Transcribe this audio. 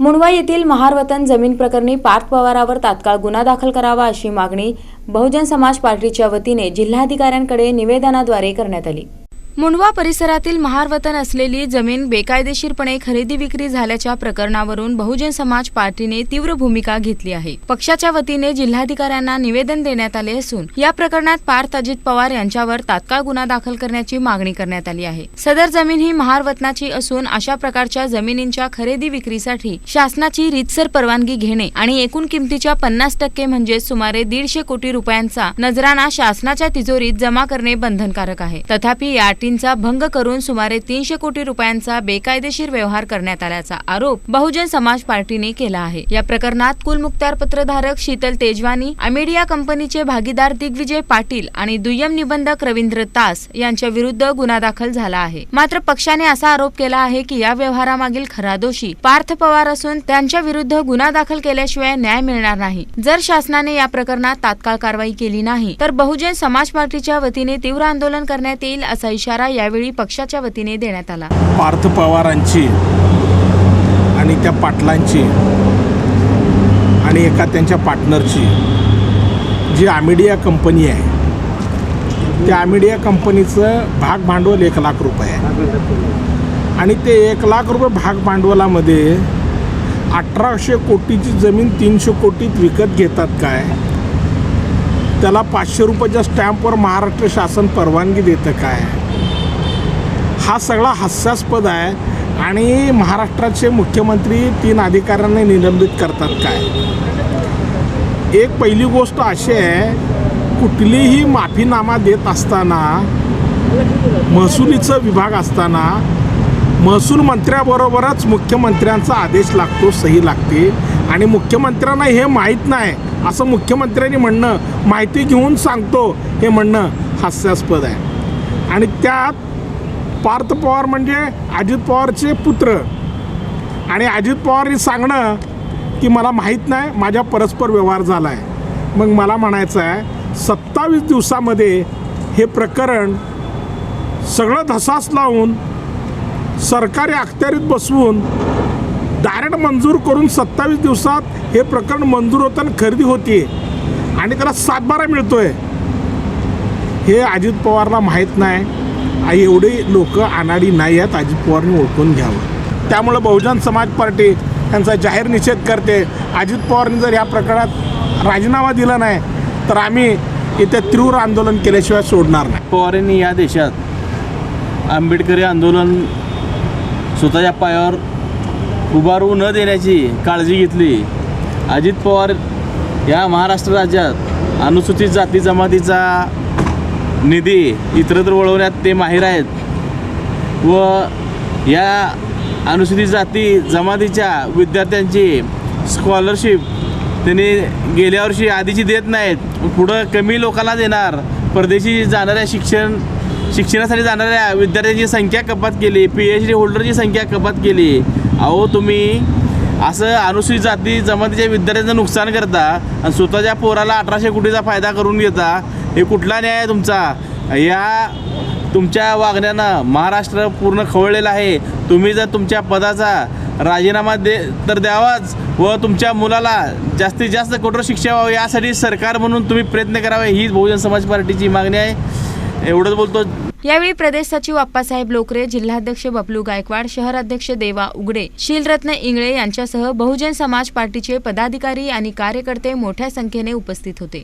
मुंडवा येथील महारवतन जमीन प्रकरणी पार्थ पवारावर तात्काळ गुन्हा दाखल करावा अशी मागणी बहुजन समाज पार्टीच्या वतीने जिल्हाधिकाऱ्यांकडे निवेदनाद्वारे करण्यात आली. मुंडवा परिसरातील महारवतन असलेली जमीन बेकायदेशीरपणे खरेदी विक्री झाल्याच्या प्रकरणावरून बहुजन समाज पार्टीने तीव्र भूमिका घेतली आहे. पक्षाच्या वतीने जिल्हाधिकाऱ्यांना निवेदन देण्यात आले असून या प्रकरणात पार्थ अजित पवार यांच्यावर तात्काळ गुन्हा दाखल करण्याची मागणी करण्यात आली आहे. सदर जमीन ही महारवतनाची असून अशा प्रकारच्या जमिनींच्या खरेदी विक्रीसाठी शासनाची रीतसर परवानगी घेणे आणि एकूण किमतीच्या पन्नास टक्के म्हणजे सुमारे दीडशे कोटी रुपयांचा नजराना शासनाच्या तिजोरीत जमा करणे बंधनकारक आहे. तथापि या अटींचा भंग करून सुमारे तीनशे कोटी रुपयांचा बेकायदेशीर व्यवहार करण्यात आल्याचा आरोप बहुजन समाज पार्टीने केला आहे. या प्रकरणात कुलमुक्तार पत्रधारक शीतल तेजवानी अमेडिया कंपनीचे भागीदार दिग्विजय पाटील आणि दुय्यम निबंधक रवींद्र तास यांच्या विरुद्ध गुन्हा दाखल झाला आहे. मात्र पक्षाने असा आरोप केला आहे की या व्यवहारामागील खरा दोषी पार्थ पवार असून त्यांच्या विरुद्ध गुन्हा दाखल केल्याशिवाय न्याय मिळणार नाही. जर शासनाने या प्रकरणात तात्काळ कारवाई केली नाही तर बहुजन समाज पार्टीच्या वतीने तीव्र आंदोलन करण्यात येईल असा इशारा यावेळी पक्षाच्या वतीने देण्यात आला. पार्थ पवारांची आणि त्या पाटलांची आणि एका त्यांच्या पार्टनरची जी आमिडिया कंपनी आहे त्या आमिडिया कंपनीचं भाग भांडवल एक लाख रुपये आहे. आणि ते एक लाख रुपये भाग भांडवलामध्ये अठराशे कोटीची जमीन तीनशे कोटीत विकत घेतात काय? त्याला पाचशे रुपयाच्या स्टॅम्पवर महाराष्ट्र शासन परवानगी देतं काय? हा सगळा हास्यास्पद आहे. आणि महाराष्ट्राचे मुख्यमंत्री तीन अधिकाऱ्यांना निलंबित करतात काय? एक पहिली गोष्ट अशी आहे कुठलीही माफीनामा देत असताना महसुलीचं विभाग असताना महसूल मंत्र्याबरोबरच मुख्यमंत्र्यांचा आदेश लागतो सही लागते. आणि मुख्यमंत्र्यांना हे माहीत नाही असं मुख्यमंत्र्यांनी म्हणणं माहिती घेऊन सांगतो हे म्हणणं हास्यास्पद आहे. आणि त्यात पार्थ पवार म्हणजे अजित पवारचे पुत्र. आणि अजित पवारनी सांगणं की मला माहीत नाही माझ्या परस्पर व्यवहार झाला आहे मग मला म्हणायचं आहे सत्तावीस दिवसामध्ये हे प्रकरण सगळं धसास लावून सरकारी अखत्यारीत बसवून डायरेक्ट मंजूर करून सत्तावीस दिवसात हे प्रकरण मंजूर होतं आणि खरेदी होती आणि त्याला सातबारा मिळतोय. हे अजित पवारला माहीत नाही. एवढे लोक अनाडी नाही आहेत अजित पवारने ओळखून घ्यावं. त्यामुळं बहुजन समाज पार्टी यांचा जाहीर निषेध करते. अजित पवारने जर या प्रकरणात राजीनामा दिला नाही तर आम्ही इथे तीव्र आंदोलन केल्याशिवाय सोडणार नाही. पवारांनी या देशात आंबेडकरी आंदोलन स्वतःच्या पायावर उभारू न देण्याची काळजी घेतली. अजित पवार या महाराष्ट्र राज्यात अनुसूचित जाती जमातीचा निधी इतरत्र वळवण्यात ते माहीर आहेत. व या अनुसूचित जाती जमातीच्या विद्यार्थ्यांची स्कॉलरशिप त्यांनी गेल्या वर्षी आधीची देत नाहीत. पुढं कमी लोकांना देणार. परदेशी जाणाऱ्या शिक्षण शिक्षणासाठी जाणाऱ्या विद्यार्थ्यांची संख्या कपात केली. पी एच डी होल्डरची संख्या कपात केली. अहो तुम्ही असं अनुसूचित जाती जमातीच्या विद्यार्थ्यांचं नुकसान करता आणि स्वतःच्या पोराला अठराशे कोटीचा फायदा करून घेता. हे कुठला न्याय आहे तुमचा? या तुमच्या वागण्यानं महाराष्ट्र पूर्ण खवळलेलं आहे. तुम्ही जर तुमच्या पदाचा राजीनामा दे तर द्यावाच व तुमच्या मुलाला जास्तीत जास्त कठोर शिक्षा व्हावी. यासाठी सरकार म्हणून तुम्ही प्रयत्न करावे. हीच बहुजन समाज पार्टीची मागणी आहे. एवढंच बोलतो. यावेळी प्रदेश सचिव अप्पासाहेब लोकरे जिल्हाध्यक्ष बबलू गायकवाड शहराध्यक्ष देवा उगडे शीलरत्न इंगळे यांच्यासह बहुजन समाज पार्टीचे पदाधिकारी आणि कार्यकर्ते मोठ्या संख्येने उपस्थित होते.